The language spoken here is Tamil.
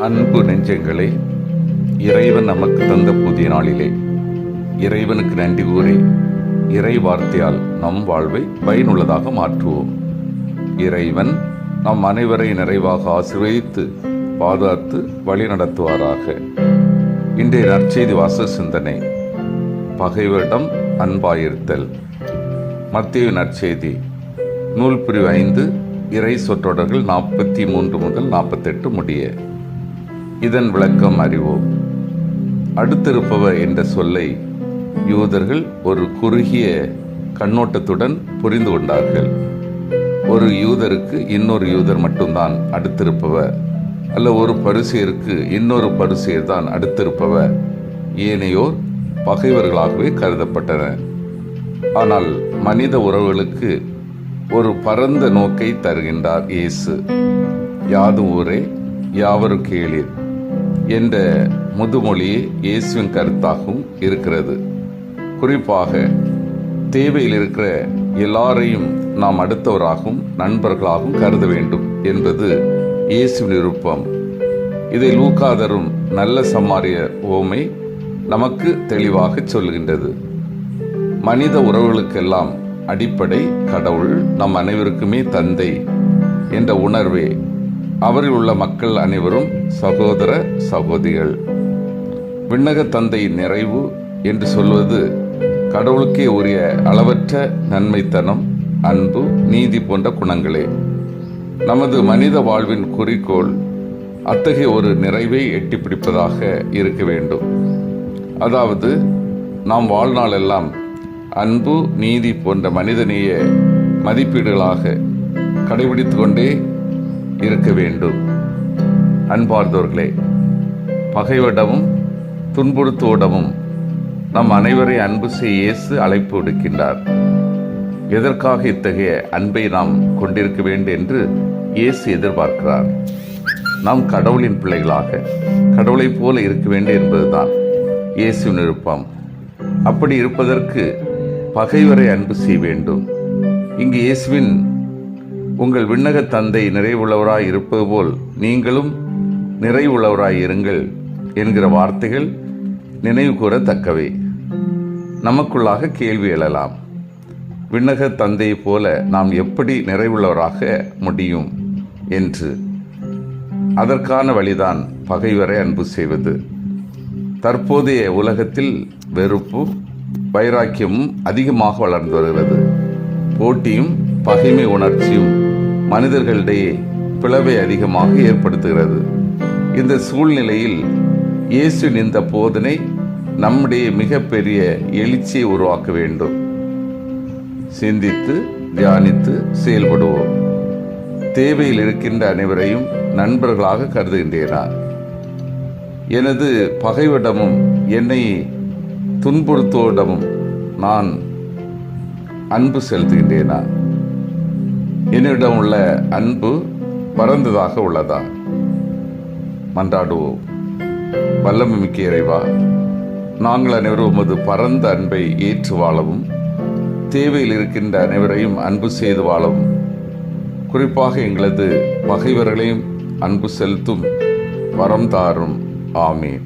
அன்பு நெஞ்சங்களே இறைவன் நமக்கு தந்த புதிய நாளிலே. இறைவனுக்கு நன்றி கூறி இறை வார்த்தையால் நம் வாழ்வை பயனுள்ளதாக மாற்றுவோம். இறைவன் நம் அனைவரை நிறைவாக ஆசீர்வதித்து பாதுகாத்து வழி நடத்துவாராக இன்றைய நற்செய்தி வாச சிந்தனை பகைவரிடம் அன்பாயிருத்தல். மத்திய நற்செய்தி நூல் பிரிவு ஐந்து இறை சொற்றொடர்கள் நாற்பத்தி மூன்று முதல் நாற்பத்தெட்டு முடிய. இதன் விளக்கம் அறிவோம். அடுத்திருப்பவர் என்ற சொல்லை யூதர்கள் ஒரு குறுகிய கண்ணோட்டத்துடன் புரிந்து கொண்டார்கள். ஒரு யூதருக்கு இன்னொரு யூதர் மட்டும்தான் அடுத்திருப்பவர். அல்ல ஒரு பரிசெயருக்கு இன்னொரு பரிசெயர் தான் அடுத்திருப்பவர். ஏனையோர் பகைவர்களாகவே கருதப்பட்டனர். ஆனால் மனித உறவுகளுக்கு ஒரு பரந்த நோக்கை தருகின்றார் இயேசு. யாதும் ஊரே யாவரும் கேளீர். என்ற முதுமொழியே இயேசுவின் கருத்தாகவும் இருக்கிறது. குறிப்பாக தேவையில் இருக்கிற எல்லாரையும் நாம் அடுத்தவராகவும் நண்பர்களாகவும் கருத வேண்டும் என்பது இயேசுவின் விருப்பம். இதை லூக்காதரும் நல்ல சம்மாரிய ஓமை நமக்கு தெளிவாக சொல்கின்றது மனித உறவுகளுக்கெல்லாம் அடிப்படை கடவுள் நம் அனைவருக்குமே தந்தை என்ற உணர்வே அவரில் உள்ள மக்கள் அனைவரும் சகோதர சகோதரிகள். விண்ணக தந்தையின் நிறைவு என்று சொல்வது கடவுளுக்கே உரிய அளவற்ற நன்மைத்தனம் அன்பு நீதி போன்ற குணங்களே. நமது மனித வாழ்வின் குறிக்கோள் அத்தகைய ஒரு நிறைவை எட்டி பிடிப்பதாக இருக்க வேண்டும். அதாவது நாம் வாழ்நாளெல்லாம் அன்பு நீதி போன்ற மனிதநேய மதிப்பீடுகளாக கடைபிடித்து கொண்டே இருக்க வேண்டும். அன்பார்ந்தவர்களே பகைவடமும் துன்புறுத்துவடமும் நம் அனைவரை அன்பு செய்ய இயேசு அழைப்பு விடுக்கின்றார். எதற்காக இத்தகைய அன்பை நாம் கொண்டிருக்க வேண்டும் என்று இயேசு எதிர்பார்க்கிறார். நாம் கடவுளின் பிள்ளைகளாக கடவுளைப் போல இருக்க வேண்டும் என்பதுதான் இயேசுவின் விருப்பம். அப்படி இருப்பதற்கு பகைவரை அன்பு செய்ய வேண்டும். இங்கு இயேசுவின் உங்கள் விண்ணக தந்தை நிறைவுள்ளவராய் இருப்பது போல் நீங்களும் நிறைவுள்ளவராய் இருங்கள் என்கிற வார்த்தைகள் நினைவு கூறத்தக்கவை. நமக்குள்ளாக கேள்வி எழலாம். விண்ணக தந்தையைப் போல நாம் எப்படி நிறைவுள்ளவராக முடியும் என்று. அதற்கான வழிதான் பகைவரை அன்பு செய்வது. தற்போதைய உலகத்தில் வெறுப்பு வைராக்கியமும் அதிகமாக வளர்ந்து வருகிறது. போட்டியும் பகைமை உணர்ச்சியும் மனிதர்களிடையே பிளவை அதிகமாக ஏற்படுத்துகிறது. இந்த சூழ்நிலையில் இயேசுவின் இந்த போதனை நம்முடைய மிகப்பெரிய எழுச்சியை உருவாக்க வேண்டும். சிந்தித்து தியானித்து செயல்படுவோம். தேவையில் இருக்கின்ற அனைவரையும் நண்பர்களாக கருதுகின்றேனா? எனது பகைவிடமும் என்னை துன்புறுத்துவோரிடமும் நான் அன்பு செலுத்துகின்றேனா? என்னிடம் உள்ள அன்பு பறந்ததாக உள்ளதா? மன்றாடுவோம். வல்லமை மிக்க இறைவா நாங்கள் அனைவரும் உமது பரந்த அன்பை ஏற்று வாழவும் தேவையில் இருக்கின்ற அனைவரையும் அன்பு செய்து வாழவும். குறிப்பாக எங்களது பகைவர்களையும் அன்பு செலுத்தும் வரம் தாரும். ஆமீன்.